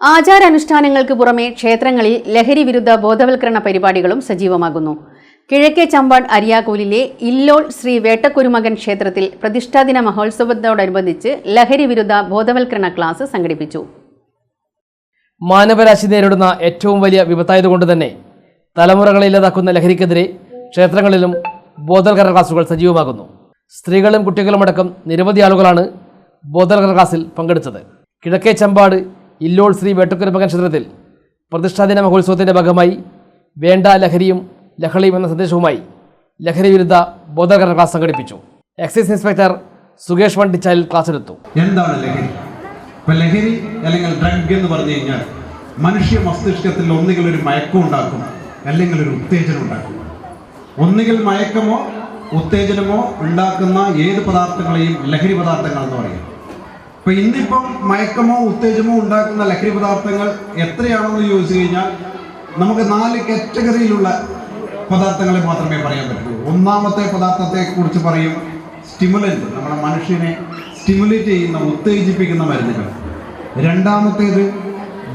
ആചാരാനുഷ്ഠാനങ്ങൾക്ക് പുറമെ ക്ഷേത്രങ്ങളിൽ ലഹരി വിരുദ്ധ ബോധവൽക്കരണ പരിപാടികളും സജീവമാകുന്നു. കിഴക്കേ ചമ്പാട് അരിയാക്കോലിലെ ഇല്ലോൾ ശ്രീ വേട്ടക്കുരുമകൻ ക്ഷേത്രത്തിൽ പ്രതിഷ്ഠാദിന മഹോത്സവത്തോടനുബന്ധിച്ച് ലഹരി വിരുദ്ധ ബോധവൽക്കരണ ക്ലാസ് സംഘടിപ്പിച്ചു. മാനവരാശി നേരിടുന്ന ഏറ്റവും വലിയ വിപത്തായതുകൊണ്ട് തന്നെ തലമുറകളെ ഇല്ലാതാക്കുന്ന ലഹരിക്കെതിരെ ക്ഷേത്രങ്ങളിലും ബോധവൽക്കരണ ക്ലാസുകൾ സജീവമാകുന്നു. സ്ത്രീകളും കുട്ടികളുമടക്കം നിരവധി ആളുകളാണ് ബോധവൽക്കരണ ക്ലാസ്സിൽ പങ്കെടുത്തത്. കിഴക്കേ ചമ്പാട് ഇല്ലോൾ ശ്രീ വേട്ടുക്കുരമകൻ ക്ഷേത്രത്തിൽ പ്രതിഷ്ഠാദിന മഹോത്സവത്തിന്റെ ഭാഗമായി വേണ്ട ലഹരിയും ലഹളിയും എന്ന സന്ദേശവുമായി ലഹരി വിരുദ്ധ ബോധവൽക്കരണ ക്ലാസ് സംഘടിപ്പിച്ചു. എക്സൈസ് ഇൻസ്പെക്ടർ സുകേഷ് വണ്ടിച്ചാലിൽ ക്ലാസ് എടുത്തു. എന്താണ് ലഹരി? ഇപ്പൊ ലഹരി അല്ലെങ്കിൽ ഡ്രഗ് എന്ന് പറഞ്ഞു കഴിഞ്ഞാൽ മനുഷ്യ മസ്തിഷ്കത്തിൽ ഒന്നുകിൽ ഒരു മയക്കം ഉണ്ടാക്കും അല്ലെങ്കിൽ ഒരു ഉത്തേജനം ഉണ്ടാക്കും. ഒന്നുകിൽ മയക്കമോ ഉത്തേജനമോ ഉണ്ടാക്കുന്ന ഏത് പദാർത്ഥങ്ങളെയും ലഹരി പദാർത്ഥങ്ങൾ എന്ന് പറയും. ഇപ്പൊ ഇന്നിപ്പം മയക്കമോ ഉത്തേജമോ ഉണ്ടാക്കുന്ന ലഹരി പദാർത്ഥങ്ങൾ എത്രയാണെന്ന് ചോദിച്ചു കഴിഞ്ഞാൽ നമുക്ക് നാല് കാറ്റഗറിയിലുള്ള പദാർത്ഥങ്ങളെ മാത്രമേ പറയാൻ പറ്റൂ. ഒന്നാമത്തെ പദാർത്ഥത്തെ കുറിച്ച് പറയും സ്റ്റിമുലന്റ് നമ്മുടെ മനുഷ്യനെ സ്റ്റിമുലേറ്റ് ചെയ്യുന്ന ഉത്തേജിപ്പിക്കുന്ന മരുന്നുകൾ. രണ്ടാമത്തേത്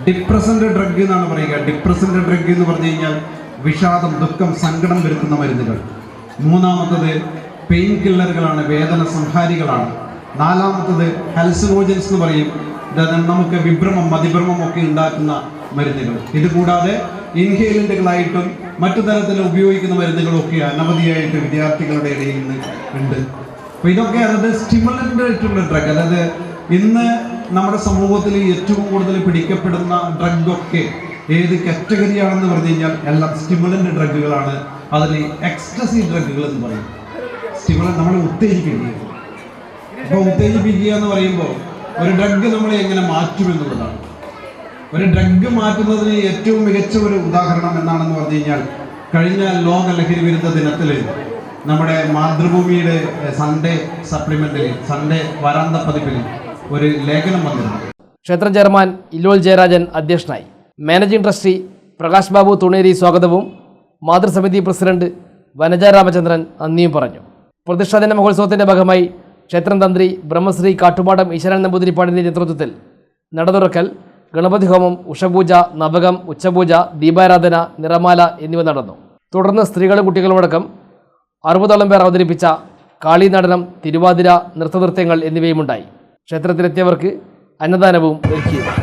ഡിപ്രസന്റ് ഡ്രഗ് എന്നാണ് പറയുക. ഡിപ്രസന്റ് ഡ്രഗ് എന്ന് പറഞ്ഞു കഴിഞ്ഞാൽ വിഷാദം ദുഃഖം സങ്കടം വരുത്തുന്ന മരുന്നുകൾ. മൂന്നാമത്തത് പെയിൻ കില്ലറുകളാണ് വേദന സംഹാരികളാണ്. നാലാമത്തത് ഹെൽസിനോജൻസ് എന്ന് പറയും. നമുക്ക് വിഭ്രമം മതിഭ്രമം ഒക്കെ ഉണ്ടാക്കുന്ന മരുന്നുകൾ. ഇത് കൂടാതെ ഇൻഹേലന്റുകളായിട്ടും മറ്റു തരത്തിൽ ഉപയോഗിക്കുന്ന മരുന്നുകളൊക്കെ അനവധിയായിട്ട് വിദ്യാർത്ഥികളുടെ ഇടയിൽ നിന്ന് ഉണ്ട്. അപ്പൊ ഇതൊക്കെ അതായത് സ്റ്റിമുലന്റ് ആയിട്ടുള്ള ഡ്രഗ് അതായത് ഇന്ന് നമ്മുടെ സമൂഹത്തിൽ ഏറ്റവും കൂടുതൽ പിടിക്കപ്പെടുന്ന ഡ്രഗൊക്കെ ഏത് കാറ്റഗറി ആണെന്ന് പറഞ്ഞു കഴിഞ്ഞാൽ എല്ലാം സ്റ്റിമുലന്റ് ഡ്രഗുകളാണ് അതിൽ എക്സ്ട്രസി ഡ്രഗുകൾ എന്ന് പറയും. സ്റ്റിമുലൻ നമ്മളെ ഉത്തേജിപ്പിക്കുക അപ്പൊ ഉത്തേജിപ്പിക്കുക എന്ന് പറയുമ്പോൾ ഒരു ഡ്രഗ് നമ്മളെ എങ്ങനെ മാറ്റും എന്നുള്ളതാണ്. ഒരു ഡ്രഗ് മാറ്റുന്നതിന് ഏറ്റവും മികച്ച ഒരു ഉദാഹരണം എന്നാണെന്ന് പറഞ്ഞു കഴിഞ്ഞാൽ കഴിഞ്ഞ ലോക ലഹരി വിരുദ്ധ ദിനത്തിൽ നമ്മുടെ മാതൃഭൂമിയുടെ സൺഡേ സപ്ലിമെന്റിൽ സൺഡേ വരാന്ത പതിപ്പിൽ ഒരു ലേഖനം വന്നിരുന്നു. ക്ഷേത്ര ചെയർമാൻ ഇല്ലോൾ ജയരാജൻ അധ്യക്ഷനായി. മാനേജിംഗ് ട്രസ്റ്റി പ്രകാശ് ബാബു തുണേരി സ്വാഗതവും മാതൃസമിതി പ്രസിഡന്റ് വനജ രാമചന്ദ്രൻ നന്ദിയും പറഞ്ഞു. പ്രതിഷ്ഠാദിന മഹോത്സവത്തിന്റെ ഭാഗമായി ക്ഷേത്രം തന്ത്രി ബ്രഹ്മശ്രീ കാട്ടുപാടം ഈശ്വരൻ നമ്പൂതിരിപ്പാടിന്റെ നേതൃത്വത്തിൽ നടതുറക്കൽ ഗണപതി ഹോമം ഉഷപൂജ നവകം ഉച്ചപൂജ ദീപാരാധന നിറമാല എന്നിവ നടന്നു. തുടർന്ന് സ്ത്രീകളും കുട്ടികളുമടക്കം അറുപതോളം പേർ അവതരിപ്പിച്ച കാളി നടനം തിരുവാതിര നൃത്തനൃത്യങ്ങൾ എന്നിവയുമുണ്ടായി. ക്ഷേത്രത്തിലെത്തിയവർക്ക് അന്നദാനവും ഒരുക്കിയിരുന്നു.